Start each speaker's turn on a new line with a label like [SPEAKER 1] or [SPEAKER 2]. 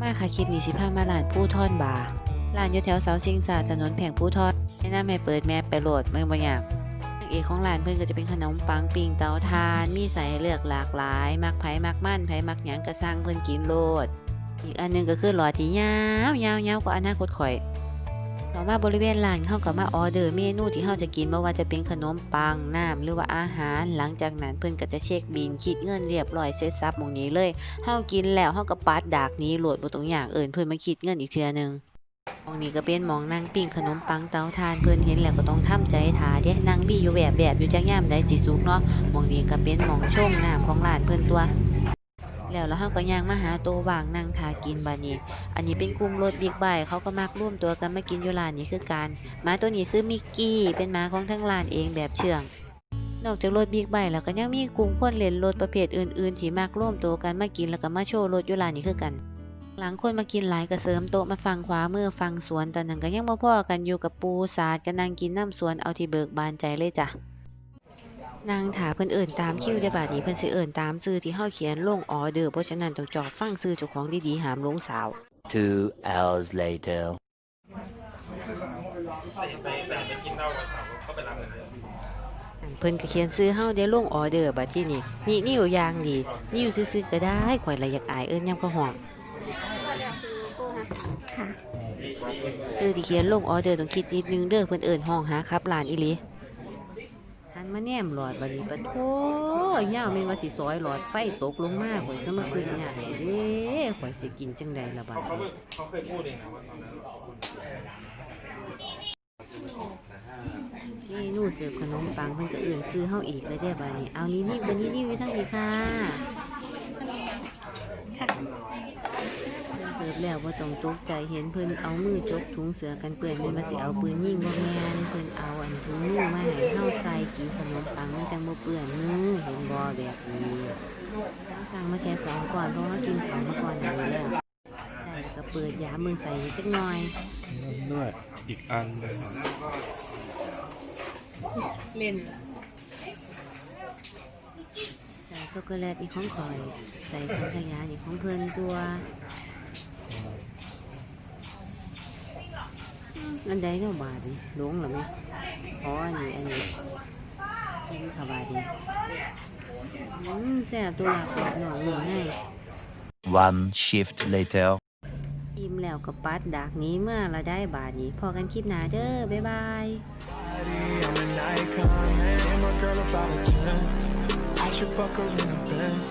[SPEAKER 1] มาค่ะคลิปนี้สิพามาร้านผู้ทอนบาร์ร้านอยู่แถวเสาสิงสาถนนแผงผู้ทอดแนะนำให้เปิดแมปไปโหลดเมื่อบางอย่างนางเอกของร้านเพื่อนก็จะเป็นขนมปังปิงเตาทาน มีใส่เลือกหลากหลาย มักไผ่มักมั่นไผ่มักหยังกระสร้างเพื่อนกินโลด อีกอันนึงก็คือหลอดที่ยาวยาวยาวกว่าอนาคตข่อย ต่อมาบริเวณร้านเขาก็มาออเดอร์เมนูที่เขาจะกินไม่ว่าจะเป็นขนมปังน้ำหรือว่าอาหารหลังจากนั้นเพื่อนก็จะเช็คบินคิดเงินเรียบร้อยเสร็จสับหมองนี้เลยเฮากินแล้วเฮาก็ปัดดากนี้โหลดบ่ตรงอย่างเอิ้นเพิ่นมาคิดเงินอีกเทื่อนึงมองนี้ก็เป็นมองนั่งปิ้งขนมปังเตาถ่านเพิ่อนเห็นแล้วก็ต้องทำใจทาเด้นั่งบี้อยู่แบบแบบอยู่จักย่ามใดสิสุกเนาะมองนี้ก็เป็นมองชงน้ำของร้านเพิ่อนตัว แล้วแล้วเฮาก็ย่างมาหาโตวว่างนั่งทากินบัดนี้ อันนี้เป็นกลุ่มรถบิ๊กไบค์เขาก็มักร่วมตัวกันมากินอยู่ร้านนี้คือกันหมาตัวนี้ซื้อมิกกี้เป็นหมาของทั้งร้านเองแบบเชื่อง นอกจากรถบิ๊กไบค์แล้วก็ยังมีกลุ่มคนเล่นรถประเภทอื่นๆ ที่มักร่วมตัวกันมากินแล้วก็มาโชว์รถอยู่ร้านนี้คือกัน หลังคนมากินหลายก็เสริมโต๊ะมาฟังขวามือฟังสวนตอนนั้นก็ยังบ่พอกันอยู่กับปูสาดกันนั่งกินน้ำสวนเอาที่เบิกบานใจเลยจ้ะ นางถาเพิ่นเอิ่นตามคิวได้บาดนี้เพิ่นสิเอิ่นตามซื้อที่เฮาเขียนลงออเดอร์เพราะฉะนั้นต้องจอบฟังซื้อเจ้าของดีๆหามลงสาว
[SPEAKER 2] Two hours later.
[SPEAKER 3] ไปไปไปไปกินเหล้าวันเสาร์ก็ไปรับเลยนะ
[SPEAKER 1] เพิ่นก็เขียนซื้อเฮาได้ลงออเดอร์บัดที่นี่นี่นิ้วอยางดีนิ้วซื้อๆก็ได้ข่อยละอยากอายเอิ้นยามเขาห้องซื้อที่เขียนลงออเดอร์ต้องคิดนิดนึงเด้อเพิ่นเอิ้นห้องหาครับร้านอีหลี หันมาแนมหลอดบัดนี้ปะโถยาวแม่นว่าสิซอยหลอดไฟตกลงมาข่อยซะมาคืนยากเด้ข่อยสิกินจังไดล่ะบัด
[SPEAKER 3] เขา
[SPEAKER 1] นี้
[SPEAKER 3] เขาเคยพูดเองนะว่าตอนนั้น
[SPEAKER 1] เมนูเสิร์ฟขนมปังเพิ่นก็เอื่นซื้อเฮาอีกเลยเด้บัดนี้เอานี่นี่เป็นนี่นี่อยู่ทั้งนี้ค่ะเพิ่นเสิร์ฟแล้วบ่าต้องตกใจเห็นเพิ่นเอามือจกถุงเสือกันเปื้อนแม่นว่าสิเอาปืนยิงบ่แม่นเพิ่นเอาอันถุงมือมาให้เฮาใส่กิน ขนมปังมันจังบ่เปื้อนมือเห็นบ่แบบนี้สั่งมาแค่สองก่อนเพราะว่ากินของมาก่อนอย่างนี้แล้วก็เปิดยามือใส่จักหน่อย
[SPEAKER 3] ด้วยอีกอัน
[SPEAKER 1] เล่นใส่ช็อกโกแลตอีกของข่อย ใส่สังขยาอีกของเพื่อนตัวอันใดเนาะบาทนี่หลงหรือไม่อ๋ออันนี้อันนี้ สบายดีอืมแซ่บตัวหลักหน่องหนึ่งง่าย
[SPEAKER 2] One shift later.
[SPEAKER 1] อิ่มแล้วก็ปัดดากนี้เมื่อเราได้บาทนี้ พอกันคลิปหน้าเด้อ บ๊ายบาย
[SPEAKER 4] I'm an icon, man. And my girl about a 10. I should fuck her in a Benz.